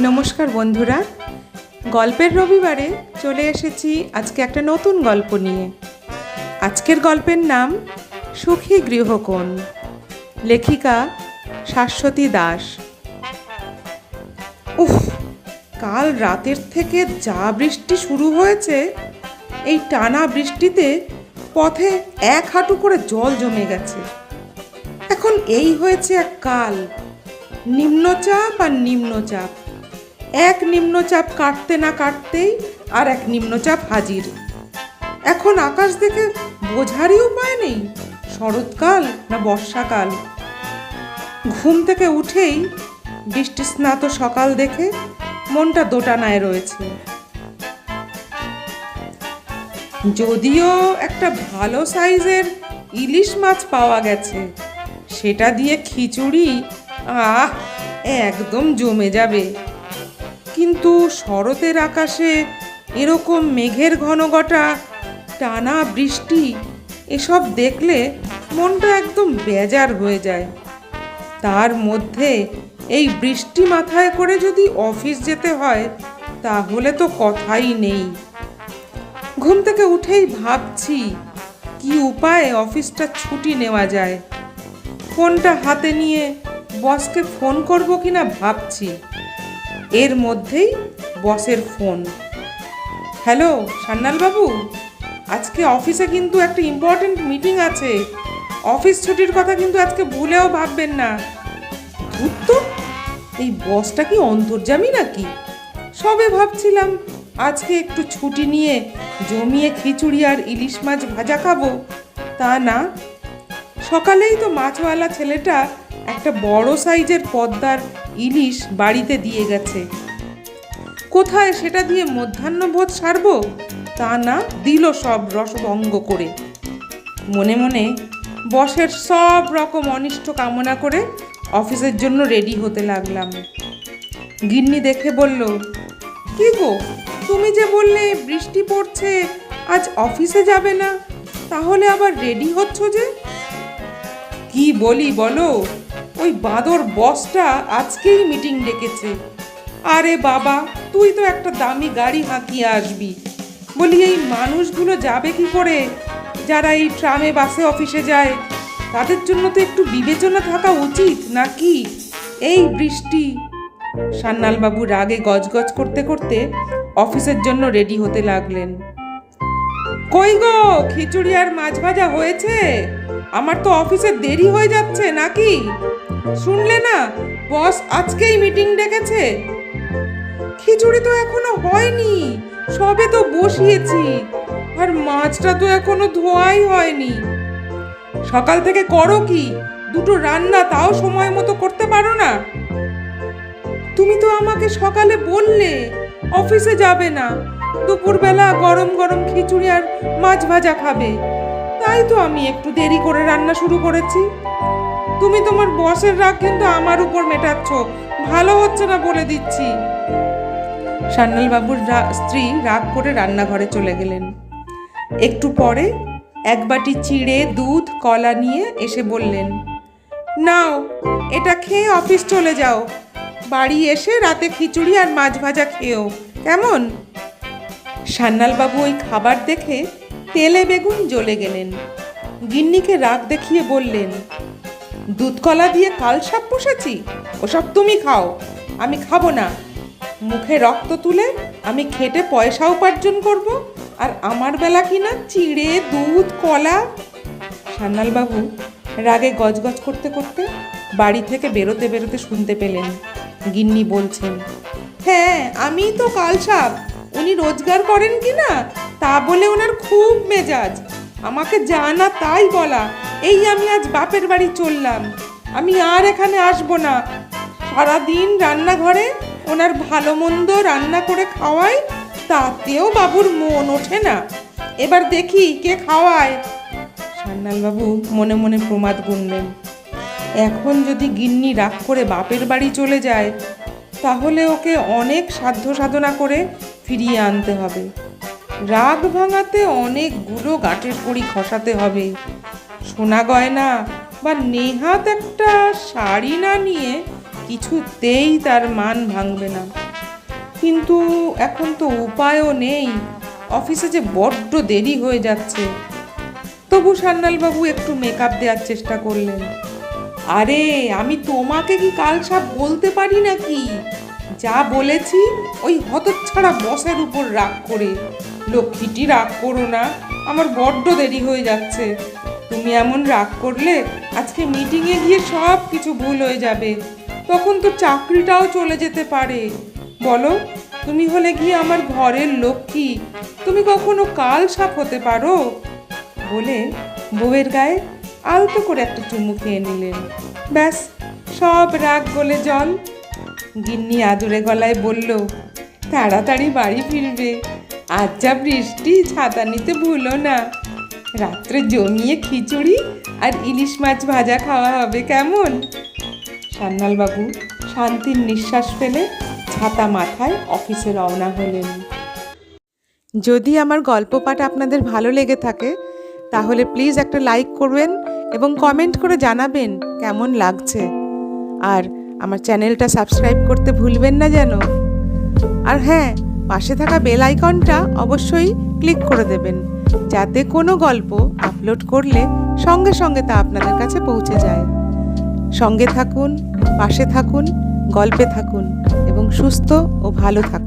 নমস্কার বন্ধুরা। গল্পের রবিবারে চলে এসেছি আজকে একটা নতুন গল্প নিয়ে। আজকের গল্পের নাম সুখী গৃহকোণ। লেখিকা শাশ্বতী দাস। উফ, কাল রাতের থেকে যা বৃষ্টি শুরু হয়েছে, এই টানা বৃষ্টিতে পথে এক হাঁটু করে জল জমে গেছে। এখন এই হয়েছে এক কাল। নিম্নচাপ আর নিম্নচাপ। এক নিম্নচাপ কাটতে না কাটতেই আর এক নিম্নচাপ হাজির। এখন আকাশ দেখে বোঝারই উপায় নেই, শরৎকাল না বর্ষাকাল। ঘুম থেকে উঠেই বৃষ্টি স্নাত সকাল দেখে মনটা দোটানায় রয়েছে। যদিও একটা ভালো সাইজের ইলিশ মাছ পাওয়া গেছে, সেটা দিয়ে খিচুড়ি, আহ, একদম জমে যাবে। কিন্তু শরতের আকাশে এরকম মেঘের ঘনঘটা, টানা বৃষ্টি, এসব দেখলে মনটা একদম বেজার হয়ে যায়। তার মধ্যে এই বৃষ্টি মাথায় করে যদি অফিস যেতে হয়, তাহলে তো কথাই নেই। ঘুম থেকে উঠেই ভাবছি, কি উপায়ে অফিসটা ছুটি নেওয়া যায়? ফোনটা হাতে নিয়ে বসকে ফোন করব কিনা ভাবছি। এর মধ্যেই বসের ফোন। হ্যালো সান্যাল বাবু আজকে অফিসে কিন্তু একটা ইম্পর্টেন্ট মিটিং আছে। অফিস ছুটির কথা কিন্তু আজকে ভুলেও ভাববেন না। তো এই বসটা কি অন্তর্জামী নাকি? সবে ভাবছিলাম, আজকে একটু ছুটি নিয়ে জমিয়ে খিচুড়ি আর ইলিশ মাছ ভাজা খাব। তা না। সকালেই তো মাছওয়ালা ছেলেটা একটা বড় সাইজের পদ্মার ইলিশ বাড়িতে দিয়ে গেছে। কোথায় সেটা দিয়ে মধ্যাহ্নভোজ সারবো? তা না, দিল সব রসভঙ্গ করে। মনে মনে বসের সব রকম অনিষ্ট কামনা করে অফিসের জন্য রেডি হতে লাগলাম। গিন্নি দেখে বলল, কি গো, তুমি যে বললে বৃষ্টি পড়ছে, আজ অফিসে যাবে না, তাহলে আবার রেডি হচ্ছ যে? কি বলি বলো ওই বাঁদর বসটা আজকেই মিটিং ডেকেছে। আরে বাবা, তুই তো একটা দামি গাড়ি হাঁকিয়ে আসবি। বলি, এই মানুষগুলো যাবে কি করে? যারা এই ট্রামে বাসে অফিসে যায়, তাদের জন্য তো একটু বিবেচনা থাকা উচিত নাকি? এই বৃষ্টি। সান্যালবাবু রাগে গজগজ করতে করতে অফিসের জন্য রেডি হতে লাগলেন। কই গো, খিচুড়ি আর মাছ ভাজা হয়েছে? আমার তো অফিসে দেরি হয়ে যাচ্ছে, নাকি? শুনলে না, বস আজকেই মিটিং ডেকেছে। খিচুড়ি তো এখনও হয়নি, সবে তো বসিয়েছি, আর মাছটা তো এখনও ধোয়াই হয়নি। সকাল থেকে করো কি, দুটো রান্না তাও সময় মতো করতে পারো না। তুমি তো আমাকে সকালে বললে, অফিসে যাবে না, দুপুরবেলা গরম গরম খিচুড়ি আর মাছ ভাজা খাবে। তাই তো আমি একটু দেরি করে রান্না শুরু করেছি। তুমি তোমার বসের রাগ কিন্তু আমার উপর মেটাচ্ছ। ভালো হচ্ছে না বলে দিচ্ছি। সান্যাল বাবুর স্ত্রী রাগ করে রান্নাঘরে চলে গেলেন। একটু পরে এক বাটি চিড়ে, দুধ, কলা নিয়ে এসে বললেন, নাও, এটা খেয়ে অফিস চলে যাও। বাড়ি এসে রাতে খিচুড়ি আর মাছ ভাজা খেয়েও। কেমন? সান্যালবাবু ওই খাবার দেখে তেলে বেগুন জ্বলে গেলেন। গিন্নিকে রাগ দেখিয়ে বললেন, দুধ কলা দিয়ে কাল সাপ পুষেছি ওসব তুমি খাও, আমি খাব না। মুখে রক্ত তুলে আমি খেটে পয়সা উপার্জন করব, আর আমার বেলা কিনা চিড়ে, দুধ, কলা। সান্যালবাবু রাগে গজগজ করতে করতে বাড়ি থেকে বেরোতে বেরোতে শুনতে পেলেন। গিন্নি বলছেন হ্যাঁ আমি তো কালসাপ উনি রোজগার করেন কি না, তা বলে ওনার খুব মেজাজ। আমাকে জানা তাই বলা, এই আমি আজ বাপের বাড়ি চললাম। আমি আর এখানে আসব না। সারাদিন রান্নাঘরে ওনার ভালো মন্দ রান্না করে খাওয়াই, তাতেও বাবুর মন ওঠে না। এবার দেখি কে খাওয়ায়। সান্যালবাবু মনে মনে প্রমাদ গুনলেন, এখন যদি গিন্নি রাগ করে বাপের বাড়ি চলে যায়, তাহলে ওকে অনেক সাধ্য সাধনা করে ফিরিয়ে আনতে হবে। রাগ ভাঙাতে অনেকগুলো গাঁটের কড়ি খসাতে হবে। সোনা গয়না বা নেহাত একটা শাড়ি না নিয়ে কিছুতেই তার মান ভাঙবে না। কিন্তু এখন তো উপায়ও নেই। অফিসে যে বড্ড দেরি হয়ে যাচ্ছে। তবু সান্যালবাবু একটু মেকআপ দেওয়ার চেষ্টা করলেন। আরে, আমি তোমাকে কি কাল সাপ বলতে পারি নাকি? যা বলেছি, ওই হতচ্ছাড়া বসের উপর রাগ করে। লক্ষ্মীটি রাগ করো না, আমার বড্ড দেরি হয়ে যাচ্ছে। তুমি এমন রাগ করলে আজকে মিটিংয়ে গিয়ে সব কিছু ভুল হয়ে যাবে। তখন তো চাকরিটাও চলে যেতে পারে। বলো, তুমি হলে গিয়ে আমার ঘরের লক্ষ্মী। তুমি কখনো কাল সাপ হতে পারো? বলে বউয়ের গায়ে আলতো করে একটা চুমু খেয়ে নিলেন। ব্যাস, সব রাগ গলে জল। গিন্নি আদুরে গলায় বলল, তাড়াতাড়ি বাড়ি ফিরবে। যা বৃষ্টি, ছাতা নিতে ভুলো না। রাত্রে জমিয়ে খিচুড়ি আর ইলিশ মাছ ভাজা খাওয়া হবে কেমন? সান্যালবাবু শান্তির নিঃশ্বাস ফেলে ছাতা মাথায় অফিসে রওনা হলেন। যদি আমার গল্প পাঠ আপনাদের ভালো লেগে থাকে, তাহলে প্লিজ একটা লাইক করবেন এবং কমেন্ট করে জানাবেন কেমন লাগছে। আর আমার চ্যানেলটা সাবস্ক্রাইব করতে ভুলবেন না যেন। আর হ্যাঁ পাশে থাকা বেল আইকনটা অবশ্যই ক্লিক করে দেবেন, যাতে কোনো গল্প আপলোড করলে সঙ্গে সঙ্গে তা আপনাদের কাছে পৌঁছে যায়। সঙ্গে থাকুন, পাশে থাকুন, গল্পে থাকুন, এবং সুস্থ ও ভালো থাকুন।